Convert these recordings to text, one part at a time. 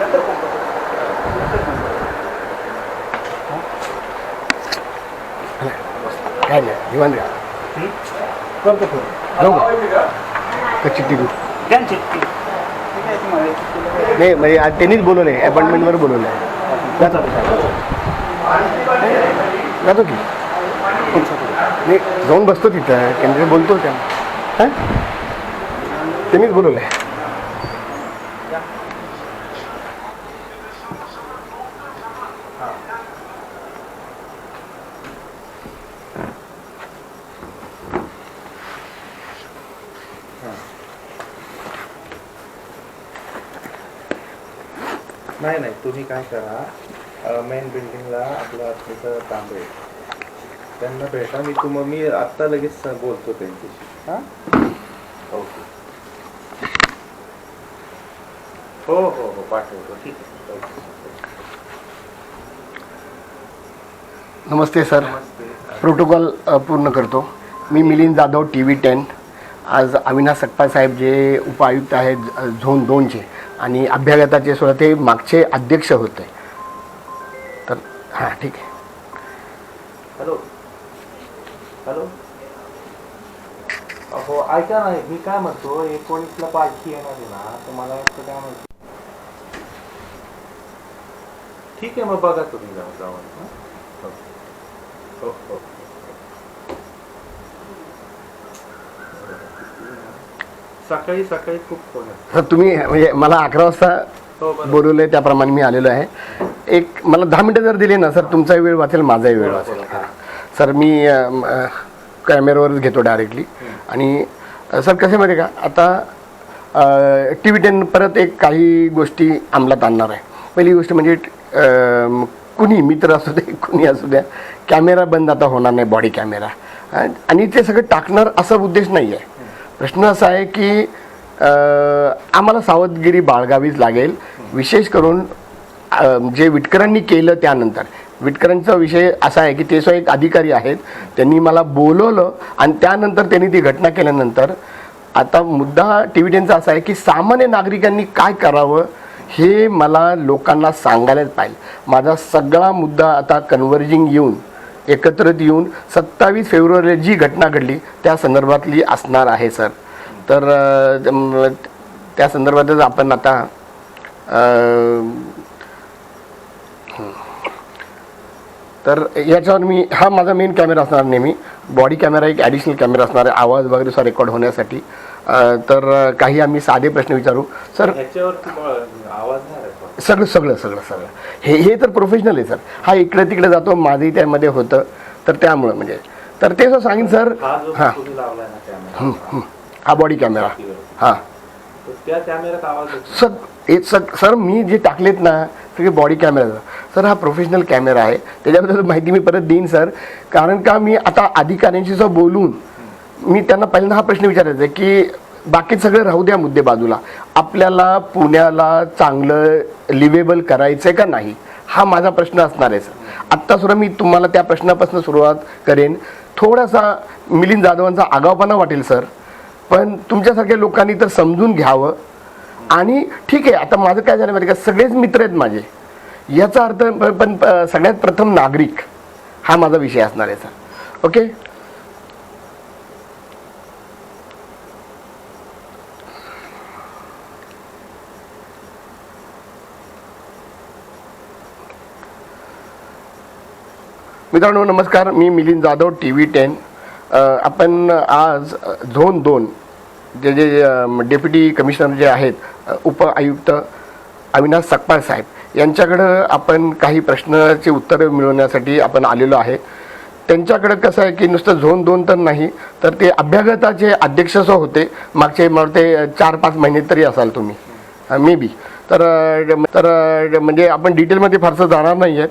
नंतर फोन करतो नंतर फोन करतो. काय नाही निवांत घ्या हं? करतो फोन जाऊ का का चिठ्ठी देऊ द्या ना चिठ्ठी. ठीक आहे, तुम्हाला चिठ्ठी वगैरे. नाही म्हणजे आज त्यांनीच बोलवलं आहे अपॉइंटमेंटवर बोलवलं आहे? जातो की? नाही जाऊन बसतो तिथं केंद्र बोलतो त्या हां त्यांनीच बोलवलं आहे नाही नाही तुम्ही काय करा मेन बिल्डिंगला आपलं तिथं तांबे त्यांना भेटा मी तुम मी आत्ता लगेच बोलतो त्यांच्याशी. हां? ओके. हो हो हो पाठवतो. ठीक आहे. नमस्ते सर. नमस्ते. प्रोटोकॉल पूर्ण करतो. मी Milind Jadhav T V ten. आज अविनाश सकपाळ साहेब जे उपायुक्त आहेत झोन दोनचे आणि अभ्यागताचे सुद्धा ते मागचे अध्यक्ष होते. तर हां ठीक आहे. हॅलो. हॅलो. हो ऐका ना मी काय म्हणतो एकोणीसला पालखी येणार आहे ना तर मला वाटतं काय म्हणतो? ठीक आहे मग बघा तुम्ही जाऊ जाऊन. हो हो. हो हो हो सकाळी सकाळी खूप फोन तुम्ही म्हणजे मला अकरा वाजता हो बरोबर. बोलवलं आहे त्याप्रमाणे मी आलेलो आहे. एक मला दहा मिनटं जर दिले ना सर तुमचाही वेळ वाचेल माझाही वेळ वाचेल. हां. सर मी कॅमेऱ्यावरच घेतो डायरेक्टली आणि सर कसं माहिती का? आता टी व्ही टेन परत एक काही गोष्टी अंमलात आणणार आहे. पहिली गोष्ट म्हणजे कुणी मित्र असू दे कुणी असू द्या कॅमेरा बंद आता होणार नाही बॉडी कॅमेरा आणि ते सगळं टाकणार असा उद्देश नाही आहे प्रश्न असा आहे की आम्हाला सावधगिरी बाळगावीच लागेल. विशेष करून जे विटकरांनी केलं त्यानंतर. विटकरांचा विषय असा आहे की ते एक अधिकारी आहेत. त्यांनी मला बोलवलं आणि त्यानंतर त्यांनी ती घटना केल्यानंतर आता मुद्दा टी व्ही टेनचा असा आहे की सामान्य नागरिकांनी काय करावं हे मला लोकांना सांगायलाच पाहिजे. माझा सगळा मुद्दा आता कन्व्हर्जिंग येऊन एकत्रित येऊन सत्तावीस फेब्रुवारीला जी घटना घडली त्या संदर्भातली असणार आहे सर. तर त्या संदर्भातच आपण आता तर याच्यावर मी हा माझा मेन कॅमेरा असणार नेहमी. बॉडी कॅमेरा एक ॲडिशनल कॅमेरा असणार आहे आवाज वगैरे रेकॉर्ड होण्यासाठी. तर काही आम्ही साधे प्रश्न विचारू. सर ह्याच्यावरती ब- आवाज नाही रेकॉर्ड सगळं सगळं सगळं सगळं. हे हे तर प्रोफेशनल आहे सर. हा इकडे तिकडे जातो माझंही त्यामध्ये होतं. तर त्यामुळं म्हणजे. तर ते असं सांगेन सर. हा हां. बॉडी कॅमेरा हां सर हे सर सर मी जे टाकलेत ना सगळे बॉडी कॅमेरा सर हा प्रोफेशनल कॅमेरा आहे. त्याच्याबद्दल माहिती मी परत देईन सर. कारण का मी आता अधिकाऱ्यांशी सुद्धा बोलून मी त्यांना पहिल्यांदा हा प्रश्न विचारायचा आहे की बाकी सगळं राहू द्या मुद्दे बाजूला. आपल्याला पुण्याला चांगलं लिवेबल करायचं आहे का नाही हा माझा प्रश्न असणार आहे सर आत्ता सुद्धा मी तुम्हाला त्या प्रश्नापासून सुरुवात करेन. थोडासा मिलिंद जाधवांचा आगावपणा वाटेल सर पण तुमच्यासारख्या लोकांनी तर समजून घ्यावं. आणि ठीक आहे आता माझं काय झालं माहिती का? सगळेच मित्र आहेत माझे. याचा अर्थ प- पण प- सगळ्यात प्रथम नागरिक हा माझा विषय असणार आहे सर ओके मित्रांनो नमस्कार. मी Milind Jadhav T V ten आपण आज झोन दोन जे जे डेप्युटी कमिशनर जे आहेत उप आयुक्त अविनाश सकपाळ साहेब यांच्याकडं आपण काही प्रश्नाचे उत्तरं मिळवण्यासाठी आपण आलेलो आहे. त्यांच्याकडं कसं आहे की नुसतं झोन दोन तर नाही तर ते अभ्यागताचे अध्यक्ष होते. मागचे मला ते चार पाच महिने तरी असाल तुम्ही. May be. तर तर म्हणजे आपण डिटेलमध्ये फारसं जाणार नाही आहेत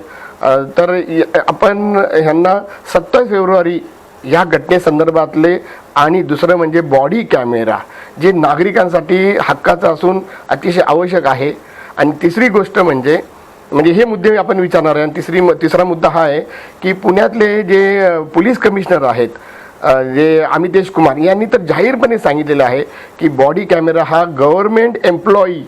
तर य- आपण ह्यांना सत्तावीस फेब्रुवारी ह्या घटनेसंदर्भातले आणि दुसरं म्हणजे बॉडी कॅमेरा जे नागरिकांसाठी हक्काचं असून अतिशय आवश्यक आहे. आणि तिसरी गोष्ट म्हणजे म्हणजे हे मुद्दे आपण विचारणार आहे. आणि तिसरी तिसरा मुद्दा हा आहे की पुण्यातले जे पोलीस कमिशनर आहेत जे अमितेश कुमार यांनी तर जाहीरपणे सांगितलेलं आहे की बॉडी कॅमेरा हा गव्हर्मेंट एम्प्लॉई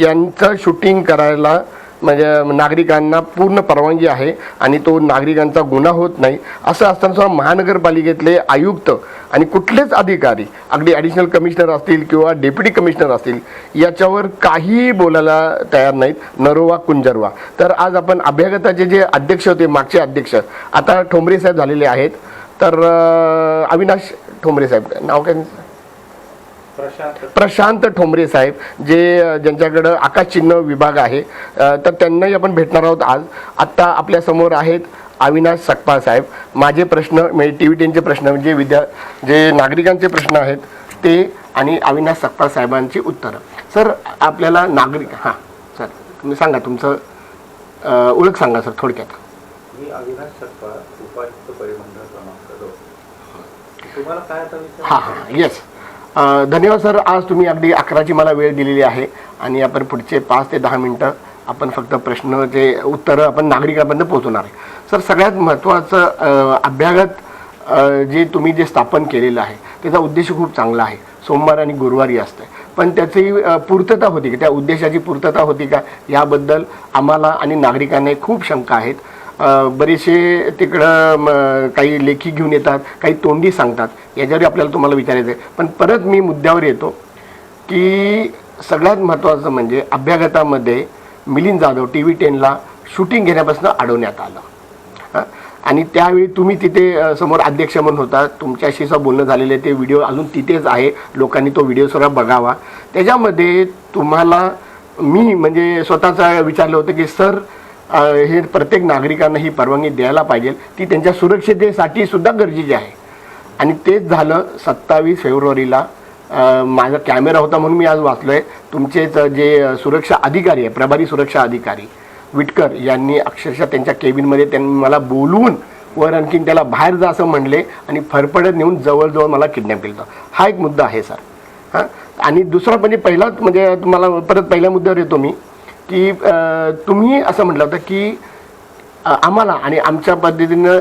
यांचं शूटिंग करायला म्हणजे नागरिकांना पूर्ण परवानगी आहे आणि तो नागरिकांचा गुन्हा होत नाही असं असताना सुद्धा महानगरपालिकेतले आयुक्त आणि कुठलेच अधिकारी अगदी ॲडिशनल कमिशनर असतील किंवा डेप्युटी कमिशनर असतील याच्यावर काहीही बोलायला तयार नाहीत. नरोवा कुंजरवा. तर आज आपण अभ्यागताचे जे अध्यक्ष होते मागचे अध्यक्ष आता ठोंबरे साहेब झालेले आहेत. तर अविनाश ठोंबरे साहेब नाव काय? प्रशांत ठोंबरे. साहेब जे ज्यांच्याकडं आकाशचिन्ह विभाग आहे तर त्यांनाही आपण भेटणार आहोत आज. आत्ता आपल्यासमोर आहेत अविनाश सकपाळ साहेब. माझे प्रश्न म्हणजे टी व्ही टेनचे प्रश्न म्हणजे विद्या जे नागरिकांचे प्रश्न आहेत ते आणि अविनाश सकपाळ साहेबांची उत्तरं. सर आपल्याला नागरिक हां सर तुम्ही सांगा तुमचं ओळख सांगा सर थोडक्यात. मी अविनाश सकपाळ उपायुक्त परिमंडळ क्रमांक दोन. तुम्हाला काय हां हां येस धन्यवाद सर. आज तुम्ही अगदी अकराची मला वेळ दिलेली आहे आणि आपण पुढचे पाच ते दहा मिनटं आपण फक्त प्रश्न जे उत्तरं आपण नागरिकांपर्यंत पोहोचवणार आहे. सर सगळ्यात महत्त्वाचं अभ्यागत जे तुम्ही जे स्थापन केलेलं आहे त्याचा उद्देश खूप चांगला आहे. सोमवार आणि गुरुवारी असतं. पण त्याची पूर्तता होती का? त्या उद्देशाची पूर्तता होती का? याबद्दल आम्हाला आणि नागरिकांना खूप शंका आहेत. बरेचसे तिकडं म, काही लेखी घेऊन येतात काही तोंडी सांगतात. याच्यावर आपल्याला तुम्हाला विचारायचं आहे. पण परत मी मुद्द्यावर येतो की सगळ्यात महत्त्वाचं म्हणजे अभ्यागतामध्ये मिलिंद जाधव टी व्ही टेनला शूटिंग घेण्यापासून अडवण्यात आलं. आणि त्यावेळी तुम्ही तिथे समोर अध्यक्ष म्हणून होता. तुमच्याशी सुद्धा बोलणं झालेलं आहे ते व्हिडिओ अजून तिथेच आहे. लोकांनी तो व्हिडिओ सुद्धा बघावा. त्याच्यामध्ये तुम्हाला मी म्हणजे स्वतःचा विचारलं होतं की सर हे प्रत्येक नागरिकांना ही परवानगी द्यायला पाहिजे. ती त्यांच्या सुरक्षितेसाठी सुद्धा गरजेची आहे. आणि तेच झालं सत्तावीस फेब्रुवारीला. माझा कॅमेरा होता म्हणून मी आज वाचलो आहे तुमचेच जे सुरक्षा अधिकारी आहे प्रभारी सुरक्षा अधिकारी विटकर यांनी अक्षरशः त्यांच्या केबिनमध्ये त्यांनी मला बोलवून वर आणखीन त्याला बाहेर जा असं म्हणले आणि फरफडत नेऊन जवळजवळ मला किडनॅप केलं हा एक मुद्दा आहे सर. हां? आणि दुसरा म्हणजे पहिलाच म्हणजे तुम्हाला परत पहिल्या मुद्द्यावर येतो मी. की तुम्ही असं म्हटलं होतं की आम्हाला आणि आमच्या पद्धतीनं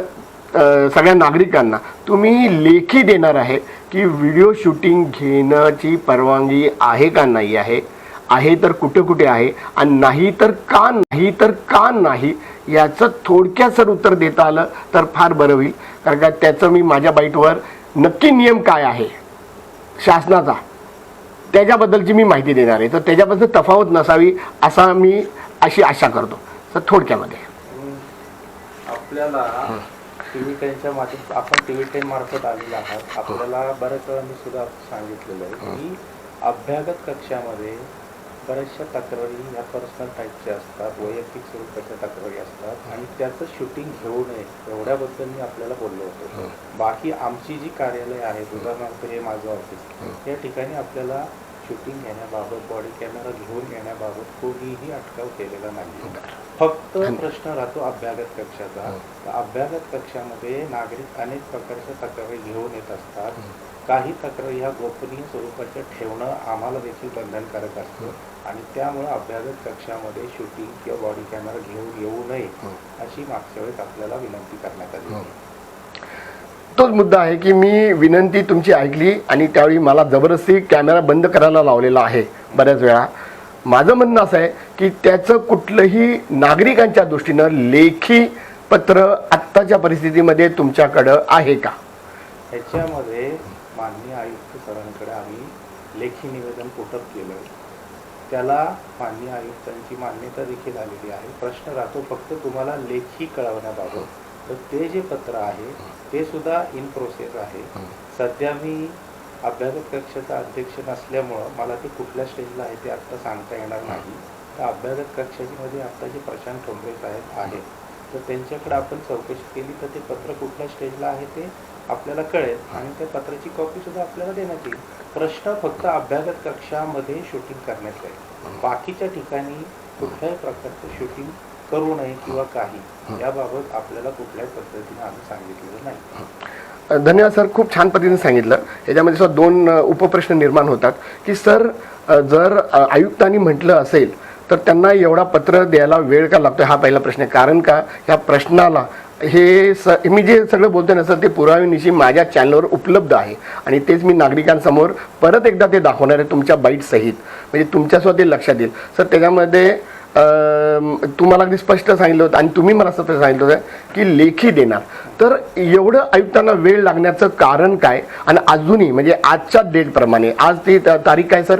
सगळ्या नागरिकांना तुम्ही लेखी देणार आहे की व्हिडिओ शूटिंग घेण्याची परवानगी आहे का नाही आहे? आहे तर कुठे कुठे आहे? आणि नाही तर का नाही तर का नाही? याचं थोडक्यात सर उत्तर देता आलं तर फार बरं होईल. कारण का त्याचं मी माझ्या बाईटवर नक्की नियम काय आहे? शासनाचा. त्याच्याबद्दलची मी माहिती देणार आहे. तर त्याच्याबद्दल तफावत नसावी असा मी अशी आशा करतो. तर थोडक्यामध्ये. आपल्याला टीव्ही टेनच्या माध्यम आपण टीव्ही टेन मार्फत आलेला आहात. आपल्याला बऱ्याच वेळा मी सुद्धा सांगितलेलं आहे की अभ्यागत कक्षामध्ये बऱ्याचशा तक्रारी ह्या पर्सनल टाईपच्या असतात वैयक्तिक स्वरूपाच्या तक्रारी असतात आणि त्याचं शूटिंग घेऊ नये एवढ्याबद्दल मी आपल्याला बोललो होतो. बाकी आमची जी कार्यालय आहेत उदाहरणार्थ हे माझं ऑफिस या ठिकाणी आपल्याला शूटिंग घेण्याबाबत बॉडी कॅमेरा घेऊन येण्याबाबत कोणीही अटकाव केलेला नाही. फक्त प्रश्न राहतो अभ्यागत कक्षाचा. तर अभ्यागत कक्षामध्ये नागरिक अनेक प्रकारच्या तक्रारी घेऊन येत असतात. काही तक्रारी ह्या गोपनीय स्वरूपाच्या ठेवणं आम्हाला देखील बंधनकारक असतं. आणि त्यामुळे अभ्यागत कक्षामध्ये शूटिंग किंवा बॉडी कॅमेरा घेऊन येऊ नये अशी मागच्या वेळेस आपल्याला विनंती करण्यात आली. तोच मुद्दा आहे की मी विनंती तुमची ऐकली आणि त्यावेळी मला जबरदस्ती कॅमेरा बंद करायला लावलेला आहे बऱ्याच वेळा. माझं म्हणणं असं आहे की त्याचं कुठलंही नागरिकांच्या दृष्टीनं लेखी पत्र आत्ताच्या परिस्थितीमध्ये तुमच्याकडं आहे का? ह्याच्यामध्ये माननीय आयुक्त सरांकडे आम्ही लेखी निवेदन पुटप केलं त्याला माननीय आयुक्तांची मान्यता देखील आलेली आहे. प्रश्न राहतो फक्त तुम्हाला लेखी कळवण्याबाबत. तर ते जे पत्र आहे ते सुद्धा इन प्रोसेस आहे. सध्या मी अभ्यागत कक्षाचा अध्यक्ष नसल्यामुळं मला ते कुठल्या स्टेजला आहे ते आत्ता सांगता येणार नाही. तर अभ्यागत कक्षाची मध्ये आत्ता जे प्रशांत ठोंबरे साहेब आहेत तर त्यांच्याकडे आपण चौकशी केली तर ते पत्र कुठल्या स्टेजला आहे ते आपल्याला कळेल आणि त्या पत्राची कॉपी सुद्धा आपल्याला देण्यात येईल. प्रश्न फक्त अभ्यागत कक्षामध्ये शूटिंग करण्याचा आहे. बाकीच्या ठिकाणी कुठल्याही प्रकारचं शूटिंग करू नये किंवा काही याबाबत आपल्याला कुठल्याही पद्धतीने आम्ही सांगितलेलं नाही. धन्यवाद सर. खूप छान पद्धतीने सांगितलं. याच्यामध्ये सुद्धा दोन उपप्रश्न निर्माण होतात की सर जर आयुक्तांनी म्हटलं असेल तर त्यांना एवढा पत्र द्यायला वेळ का लागतो हा पहिला प्रश्न आहे. कारण का? ह्या प्रश्नाला हे स मी जे सगळं बोलतो ना सर ते पुराव्यानिशी माझ्या चॅनलवर उपलब्ध आहे. आणि तेच मी नागरिकांसमोर परत एकदा ते दाखवणार आहे तुमच्या बाईटसहित म्हणजे तुमच्यासुद्धा ते लक्षात येईल. सर त्याच्यामध्ये तुम्हाला अगदी स्पष्ट सांगितलं होतं आणि तुम्ही मला स्पष्ट सांगितलं होतं की लेखी देणार. तर एवढं आयुक्तांना वेळ लागण्याचं कारण काय? आणि अजूनही म्हणजे आजच्या डेटप्रमाणे आज ती तारीख काय सर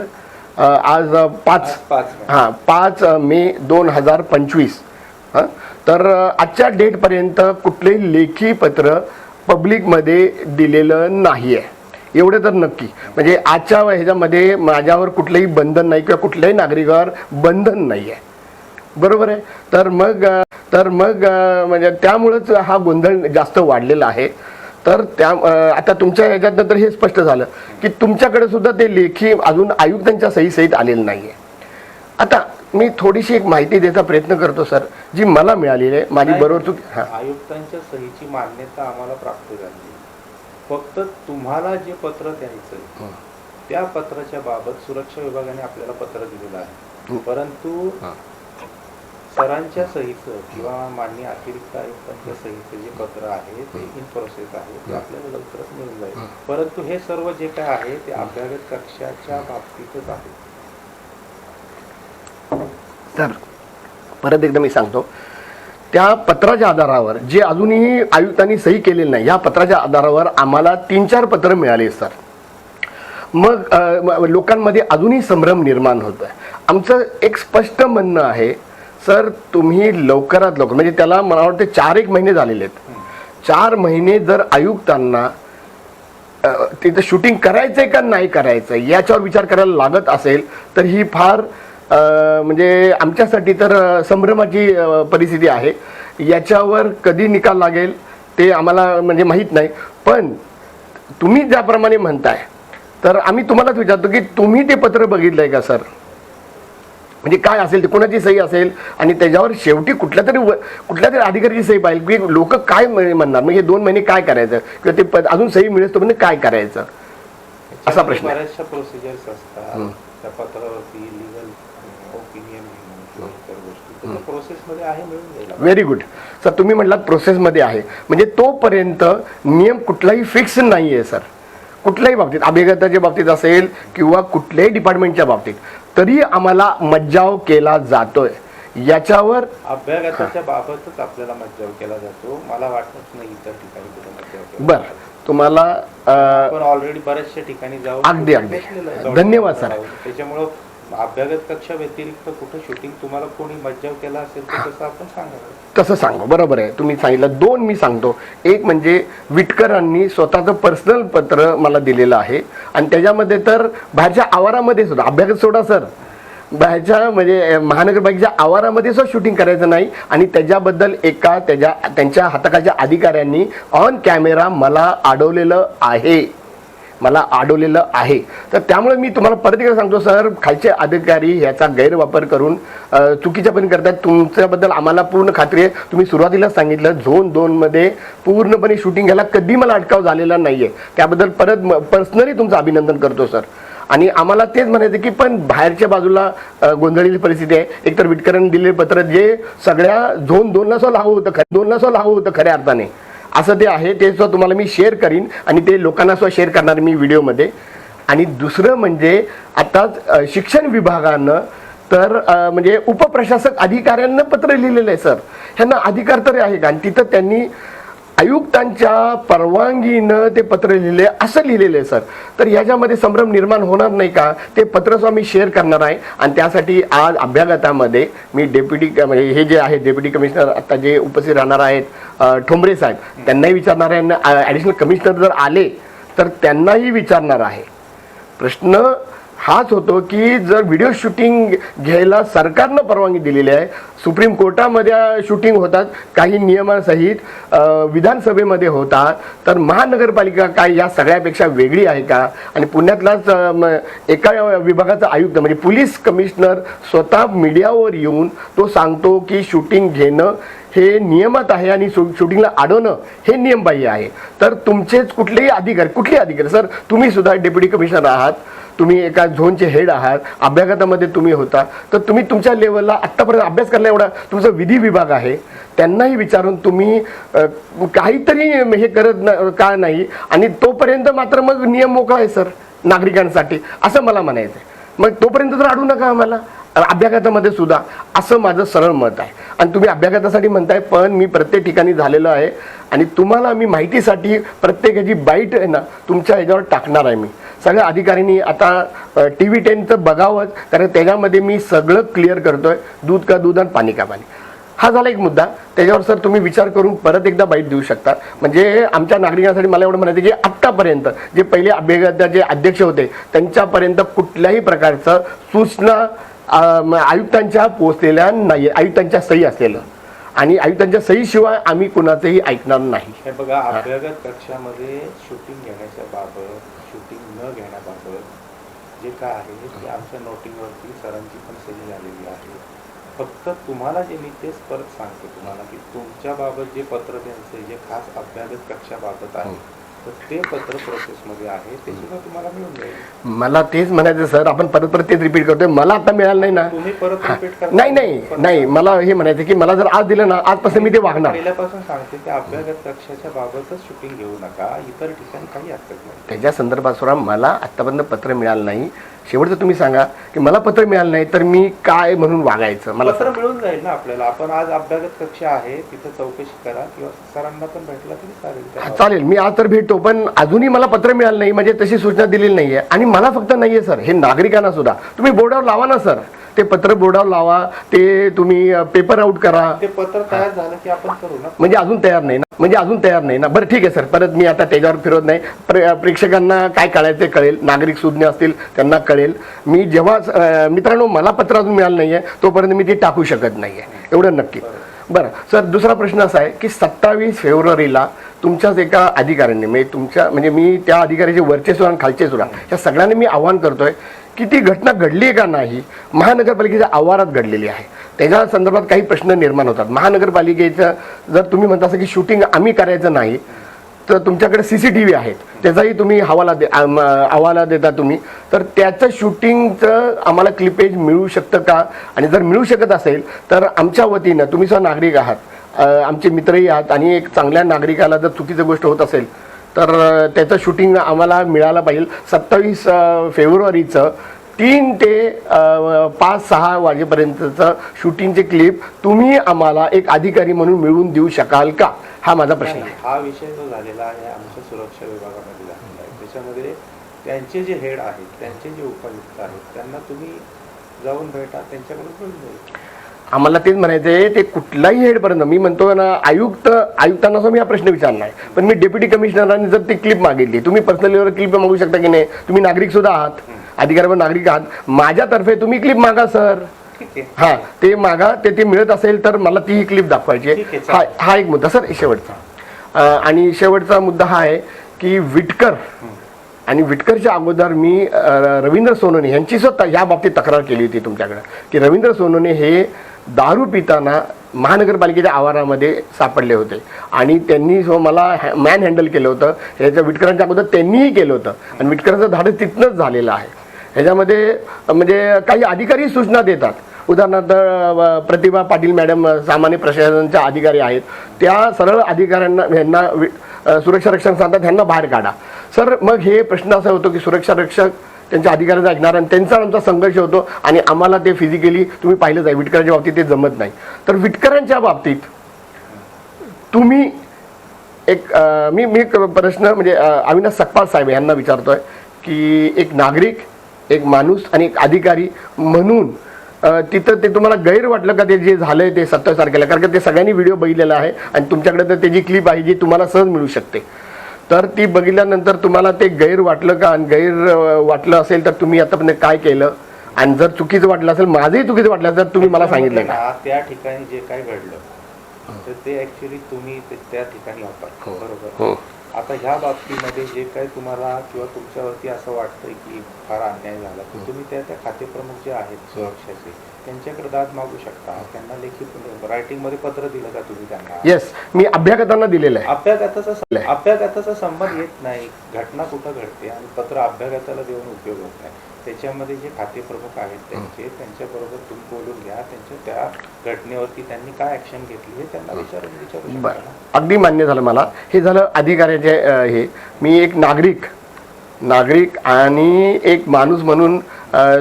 आज पाच. हां पाच मे दोन हजार पंचवीस. हं? तर आजच्या डेटपर्यंत कुठलंही लेखी पत्र पब्लिकमध्ये दिलेलं नाही आहे एवढं तर नक्की. म्हणजे आजच्या ह्याच्यामध्ये माझ्यावर कुठलंही बंधन नाही किंवा कुठल्याही नागरिकावर बंधन नाही आहे बरोबर आहे. तर मग तर मग म्हणजे त्यामुळंच हा गोंधळ जास्त वाढलेला आहे. तर त्या आता तुमच्या ह्याच्यात तर हे स्पष्ट झालं की तुमच्याकडे सुद्धा ते लेखी अजून आयुक्तांच्या सहीसहित आलेलं नाही आहे आता मी थोडीशी एक माहिती द्यायचा प्रयत्न करतो सर जी मला मिळालेली आहे. माझी बरोबर चूक हां. आयुक्तांच्या सहीची मान्यता आम्हाला प्राप्त झाली फक्त तुम्हाला जे पत्र द्यायचं त्या पत्राच्या बाबत सुरक्षा विभागाने आपल्याला पत्र दिलेलं आहे. परंतु सरांच्या सहीचं किंवा मान्य अतिरिक्त आयुक्तांच्या सहीचं जे पत्र आहे ते इन प्रोसेस आहे ते आपल्याला लवकरच मिळून जाईल. परंतु हे सर्व जे काय आहे ते अभ्यागत कक्षाच्या बाबतीतच आहे. तर परत एकदा मी सांगतो. त्या पत्राच्या आधारावर जे अजूनही आयुक्तांनी सही केलेली नाही या पत्राच्या आधारावर आम्हाला तीन चार पत्र मिळाले सर. मग लोकांमध्ये अजूनही संभ्रम निर्माण होत आहे आमचं एक स्पष्ट म्हणणं आहे सर तुम्ही लवकरात लवकर म्हणजे त्याला मला वाटते चार एक महिने झालेले आहेत. चार महिने जर आयुक्तांना तिथं शूटिंग करायचंय का नाही करायचं याच्यावर विचार करायला लागत असेल तर ही फार म्हणजे आमच्यासाठी तर संभ्रमाची परिस्थिती आहे. याच्यावर कधी निकाल लागेल ते आम्हाला म्हणजे माहीत नाही. पण तुम्ही ज्याप्रमाणे म्हणताय तर आम्ही तुम्हालाच विचारतो की तुम्ही ते पत्र बघितलंय का सर? म्हणजे काय असेल ते कोणाची सही असेल? आणि त्याच्यावर शेवटी कुठल्या तरी कुठल्या तरी अधिकाऱ्याची सही पाहिजे. की लोक काय म्हण- म्हणणार? हे दोन महिने काय करायचं? किंवा ते अजून सही मिळेल तो म्हणजे काय करायचं? असा प्रश्न. बऱ्याचशा प्रोसिजर्स असतात. त्या पत्रावरती लिगल ओपिनियन प्रोसेसमध्ये आहे मिळून व्हेरी गुड सर तुम्ही म्हटलात प्रोसेसमध्ये आहे. म्हणजे तोपर्यंत नियम कुठलाही फिक्स नाही आहे सर कुठल्याही बाबतीत अभियंताच्या बाबतीत असेल किंवा कुठल्याही डिपार्टमेंटच्या बाबतीत तरी आम्हाला मज्जाव केला जातोय याच्यावर अभ्यागताच्या बाबतच आपल्याला मज्जाव केला जातो मला वाटत नाही इतर ठिकाणी बर तुम्हाला ऑलरेडी बऱ्याचशा ठिकाणी जाऊन अगदी, अगदी. धन्यवाद, सर. त्याच्यामुळं अभ्यागत कक्षा व्यतिरिक्त कुठं शूटिंग तुम्हाला कोणी मज्जाव केला असेल तर तसं आपण सांगा तसं सांगू बरोबर आहे. तुम्ही सांगितलं दोन मी सांगतो. एक म्हणजे विटकरांनी स्वतःचं पर्सनल पत्र मला दिलेलं आहे. आणि त्याच्यामध्ये तर बाहेरच्या आवारामध्ये सुद्धा अभ्यास सोडा सर. बाहेरच्या म्हणजे महानगरपालिकेच्या आवारामध्ये सुद्धा शूटिंग करायचं नाही. आणि त्याच्याबद्दल एका त्याच्या त्यांच्या हाताकाच्या अधिकाऱ्यांनी ऑन कॅमेरा मला अडवलेलं आहे. मला आडवलेलं आहे. तर त्यामुळे मी तुम्हाला परत एकदा सांगतो सर खालचे अधिकारी ह्याचा गैरवापर करून चुकीच्या पण करतात तुमच्याबद्दल आम्हाला पूर्ण खात्री आहे. तुम्ही सुरुवातीलाच सांगितलं झोन दोनमध्ये पूर्णपणे शूटिंग घ्यायला कधी मला अटकाव झालेला नाही आहे त्याबद्दल परत पर्सनली तुमचं अभिनंदन करतो सर. आणि आम्हाला तेच म्हणायचं की पण बाहेरच्या बाजूला गोंधळलेली परिस्थिती आहे. एकतर विटकरण दिलेले पत्र जे सगळ्या झोन दोनला सो लावू होतं खरं दोनला सो लावू होतं खऱ्या अर्थाने. असं ते आहे ते सुद्धा तुम्हाला मी शेअर करीन आणि ते लोकांना सुद्धा शेअर करणार मी व्हिडिओमध्ये आणि दुसरं म्हणजे आताच शिक्षण विभागानं तर म्हणजे उपप्रशासक अधिकाऱ्यांना पत्र लिहिलेलं आहे सर. ह्यांना अधिकार तरी आहे का? आणि तिथं त्यांनी आयुक्तांच्या परवानगीनं ते पत्र लिहिले असं लिहिलेलं आहे सर. तर याच्यामध्ये संभ्रम निर्माण होणार नाही का? ते पत्र स्वामी मी शेअर करणार आहे. आणि त्यासाठी आज अभ्यागतामध्ये मी डेप्युटी म्हणजे हे जे आहे डेप्युटी कमिशनर आता जे उपस्थित राहणार आहेत ठोंबरे साहेब त्यांनाही विचारणार आहे. ॲडिशनल कमिशनर जर आले तर त्यांनाही विचारणार आहे. प्रश्न हाच होतो की जर व्हिडिओ शूटिंग घ्यायला सरकारनं परवानगी दिलेली आहे सुप्रीम कोर्टामध्ये शूटिंग होतात काही नियमासहित विधानसभेमध्ये होतात तर महानगरपालिका काय या सगळ्यापेक्षा वेगळी आहे का? आणि पुण्यातलाच एका विभागाचा आयुक्त म्हणजे पोलीस कमिशनर स्वतः मीडियावर येऊन तो सांगतो की शूटिंग घेणं हे नियमात आहे आणि शूटिंगला अडवणं हे नियमबाह्य आहे. तर तुमचेच कुठलेही अधिकारी कुठले अधिकारी? सर तुम्ही सुद्धा डेप्युटी कमिशनर आहात. तुम्ही एका झोनचे हेड आहात अभ्यागतामध्ये तुम्ही होता तर तुम्ही तुमच्या लेवलला आत्तापर्यंत अभ्यास करण्या एवढा तुमचा विधी विभाग आहे. त्यांनाही विचारून तुम्ही काहीतरी हे करत न का नाही? आणि तोपर्यंत मात्र मग नियम मोकळा आहे सर नागरिकांसाठी. असं मला म्हणायचं आहे मग तोपर्यंत तर अडू नका आम्हाला. अभ्यागतामध्ये सुद्धा असं माझं सरळ मत आहे. आणि तुम्ही अभ्यागतासाठी म्हणताय पण मी प्रत्येक ठिकाणी झालेलो आहे. आणि तुम्हाला मी माहितीसाठी प्रत्येकाची बाईट आहे ना तुमच्या ह्याच्यावर टाकणार आहे मी. सगळ्या अधिकाऱ्यांनी आता टी व्ही टेनचं बघावंच कारण त्याच्यामध्ये मी सगळं क्लिअर करतोय दूध का दूध आणि पाणी का पाणी. हा झाला एक मुद्दा. त्याच्यावर सर तुम्ही विचार करून परत एकदा बाईट देऊ शकता. म्हणजे आमच्या नागरिकांसाठी मला एवढं म्हणायचं की आत्तापर्यंत जे पहिले अभ्यागताचे अध्यक्ष होते त्यांच्यापर्यंत कुठल्याही प्रकारचं सूचना आयुक्तांच्या पोहोचलेल्या नाही आयुक्तांच्या सही असलेलं. आणि आयुक्तांच्या सहीशिवाय आम्ही कुणाचंही ऐकणार नाही. हे बघा अभ्यागत कक्षामध्ये शूटिंग घेण्याच्या बाबत शूटिंग न घेण्याबाबत जे काय आहे ते आमच्या नोटिंगवरती सरांची पण सही झालेली आहे. फक्त तुम्हाला जे मी तेच परत सांगतो तुम्हाला की तुमच्या बाबत जे पत्र त्यांचं जे खास अभ्यागत कक्षाबाबत आहे तर ते पत्र प्रोसेसमध्ये आहे ते सुद्धा तुम्हाला मिळून जाईल. मला तेच म्हणायचं सर आपण परत परत तेच रिपीट करतोय. मला आता मिळालं नाही ना. तुम्ही परत रिपीट करा नाही नाही नाही. मला हे म्हणायचं की मला जर आज दिलं ना आजपासून मी ते वागणार. पहिल्यापासून सांगते की अभ्यागत कक्षाच्या बाबतच शूटिंग घेऊ नका. इतर ठिकाणी काही हरकत नाही. त्याच्या संदर्भात मला आत्तापर्यंत पत्र मिळालं नाही. शेवटचं तुम्ही सांगा की मला पत्र मिळालं नाही तर मी काय म्हणून वागायचं? मला पत्र मिळून जाईल ना आपल्याला. आपण आज अभ्यागत कक्ष आहे तिथे चौकशी करा किंवा सरांना पण भेटला तरी चालेल चालेल. मी आज तर भेटतो पण अजूनही मला पत्र मिळालं नाही म्हणजे तशी सूचना दिलेली नाहीये. आणि मला फक्त नाहीये सर. हे नागरिकांना सुद्धा. तुम्ही बोर्डावर लावा ना सर. ते पत्र बोर्डावर लावा ते तुम्ही पेपर आउट करा. ते पत्र तयार झालं की आपण करू ना? म्हणजे अजून तयार नाही ना. म्हणजे अजून तयार नाही ना. बरं ठीक आहे सर. परत मी आता त्याच्यावर फिरत नाही. प्रे प्रेक्षकांना काय कळायचं कळेल. नागरिक सुज्ञ असतील त्यांना कळेल. मी जेव्हा मित्रांनो मला पत्र अजून मिळालं नाहीये तोपर्यंत मी ते टाकू शकत नाहीये. एवढं नक्की. बरं सर दुसरा प्रश्न असा आहे की सत्तावीस फेब्रुवारीला तुमच्याच एका अधिकाऱ्यांनी म्हणजे तुमच्या म्हणजे मी त्या अधिकाऱ्याचे वरचे सुद्धा आणि खालचे सुद्धा या सगळ्यांनी मी आव्हान करतोय की ती घटना घडली आहे का नाही महानगरपालिकेच्या आवारात घडलेली आहे. त्याच्या संदर्भात काही प्रश्न निर्माण होतात. महानगरपालिकेचं जर तुम्ही म्हणता असं की शूटिंग आम्ही करायचं नाही तर तुमच्याकडे सी सी टी व्ही आहेत. त्याचाही तुम्ही हवाला दे हवाला देता तुम्ही. तर त्याचं शूटिंगचं आम्हाला क्लिपेज मिळू शकतं का? आणि जर मिळू शकत असेल तर आमच्या वतीनं तुम्ही सुद्धा नागरिक आहात आमचे मित्रही आहात आणि एक चांगल्या नागरिकाला जर चुकीची गोष्ट होत असेल तर त्याचं शूटिंग आम्हाला मिळालं पाहिजे. सत्तावीस फेब्रुवारीचं तीन ते पाच सहा वाजेपर्यंतचं शूटिंगचे क्लिप तुम्ही आम्हाला एक अधिकारी म्हणून मिळवून देऊ शकाल का? हा माझा प्रश्न आहे. हा विषय जो झालेला आहे आमच्या सुरक्षा विभागामध्ये झालेला आहे त्याच्यामध्ये त्यांचे जे हेड आहेत त्यांचे जे उपायुक्त आहेत त्यांना तुम्ही जाऊन भेटा त्यांच्याकडून आम्हाला तेच म्हणायचं आहे ते कुठलाही हेडपर्यंत. मी म्हणतो ना आयुक्त आयुक्तांना सुद्धा मी हा प्रश्न विचारणार. आहे पण मी डेप्युटी कमिशनरांनी जर ती क्लिप मागितली तुम्ही पर्सनल लेवलवर क्लिप मागू शकता की नाही? तुम्ही नागरिक सुद्धा आहात अधिकारी नागरिक आहात. माझ्यातर्फे तुम्ही क्लिप मागा सर. हा ते मागा ते ते मिळत असेल तर मला ती क्लिप दाखवायची हा हा एक मुद्दा सर शेवटचा. आणि शेवटचा मुद्दा हा आहे की विटकर आणि विटकरच्या अगोदर मी रवींद्र सोनवणे यांची सुद्धा या बाबतीत तक्रार केली होती तुमच्याकडे की रवींद्र सोनवणे हे दारू पिताना महानगरपालिकेच्या आवारामध्ये सापडले होते. आणि त्यांनी सो मला मॅन हँडल केलं होतं ह्याच्या विटकरांच्या अगोदर त्यांनीही केलं होतं. आणि विटकरांचं धाडस तिथनंच झालेलं आहे. ह्याच्यामध्ये म्हणजे काही अधिकारी सूचना देतात. उदाहरणार्थ प्रतिभा पाटील मॅडम सामान्य प्रशासनाच्या अधिकारी आहेत. त्या सरळ अधिकाऱ्यांना ह्यांना वि- सुरक्षा रक्षक सांगतात ह्यांना बाहेर काढा. सर मग हे प्रश्न असा होतो की सुरक्षा रक्षक त्यांच्या अधिकाऱ्याचा ऐकणार आणि त्यांचा आमचा संघर्ष होतो आणि आम्हाला ते फिजिकली तुम्ही पाहिलंच आहे विटकरांच्या बाबतीत ते जमत नाही. तर विटकरांच्या बाबतीत तुम्ही एक मी मी प्रश्न म्हणजे अविनाश सकपाल साहेब यांना विचारतोय की एक नागरिक एक माणूस आणि एक अधिकारी म्हणून तिथं ते तुम्हाला गैर वाटलं का ते जे झालंय ते सत्तावीस तारखेला? कारण का ते सगळ्यांनी व्हिडिओ बघितलेला आहे आणि तुमच्याकडे तर त्याची क्लिप आहे जी तुम्हाला सहज मिळू शकते. तर ती बघितल्यानंतर तुम्हाला ते गैर वाटलं का? आणि गैर वाटलं असेल तर तुम्ही आतापर्यंत काय केलं? आणि जर चुकीचं वाटलं असेल माझंही चुकीचं वाटलं असेल तर तुम्ही मला सांगितलं का? त्या ठिकाणी जे काय घडलं तर ते ऍक्च्युली तुम्ही त्या ठिकाणी होता बरोबर? हो. आता ह्या बाबतीमध्ये जे काही तुम्हाला किंवा तुमच्यावरती असं वाटतंय की फार अन्याय झाला तर तुम्ही त्या त्या खाते प्रमुख जे आहेत सुरक्षाचे त्यांच्याकडे दाद मागू शकता. त्यांना लेखी रायटिंगमध्ये पत्र दिलं का तुम्ही त्यांना? येस मी अभ्यागतांना दिलेलं आहे. अभ्यागताचा. अभ्यागताचा संबंध येत नाही. घटना कुठं घडते आणि पत्र अभ्यागताला देऊन उपयोग होत नाही. त्याच्यामध्ये जे खाते प्रमुख आहेत त्यांचे त्यांच्याबरोबर तुम्ही बोलून घ्या. त्यांच्या त्या घटनेवरती त्यांनी काय ऍक्शन घेतली हे त्यांना विचारून विचारू बरं. अगदी मान्य झालं मला. हे झालं अधिकाऱ्याचे हे. मी एक नागरिक. नागरिक आणि एक माणूस म्हणून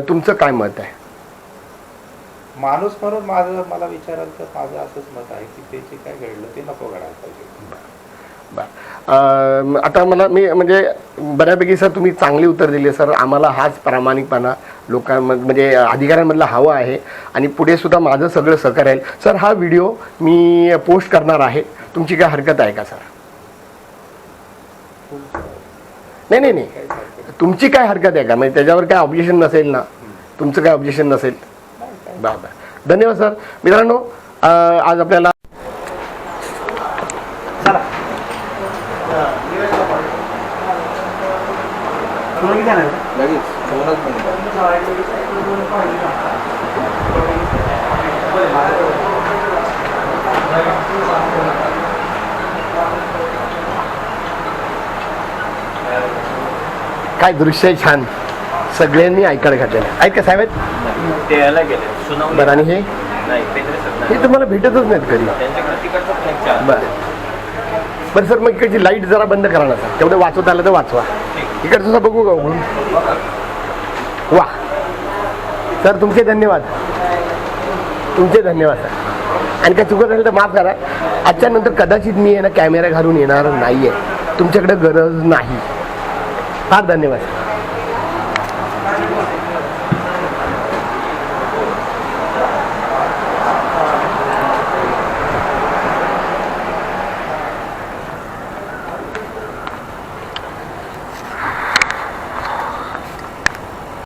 तुमचं काय मत आहे? माणूस म्हणून माझं मला विचाराल तर माझं असंच मत आहे की ते जे काय घडलं ते नको घडायला पाहिजे. बरं. आता मला मी म्हणजे बऱ्यापैकी सर तुम्ही चांगली उत्तर दिली सर आम्हाला हाच प्रामाणिकपणा लोकांमध्ये म्हणजे अधिकाऱ्यांमधला हवा आहे आणि पुढे सुद्धा माझं सगळं सहकार्य आहे. सर हा व्हिडिओ मी पोस्ट करणार आहे. तुमची काय हरकत आहे का सर? नाही नाही नाही. तुमची काय हरकत आहे का? म्हणजे त्याच्यावर काय ऑब्जेक्शन नसेल ना? तुमचं काय ऑब्जेक्शन नसेल? बरं बरं धन्यवाद सर. मित्रांनो आज आपल्याला काय दृश्य आहे छान. सगळ्यांनी ऐकायला घातलेलं आहे. ऐका साहेब? आहेत? ते याला गेले. सुनावणी बरं आणि हे? नाही केंद्र सरकार हे तुम्हाला भेटतच नाहीत कधी. त्यांच्याकडे तिकडचं बरं. बरं सर मग इकडची लाइट जरा बंद करा ना सर. तेवढं वाचवता आलं तर वाचवा. इकडचं सुद्धा बघू का उघडून वा. सर तुमचे धन्यवाद. तुमचे धन्यवाद सर. आणि काय चुकत असेल तर माफ करा. आजच्या नंतर कदाचित मी आहे ना कॅमेरा घालून येणार नाही आहे तुमच्याकडे गरज नाही. फार धन्यवाद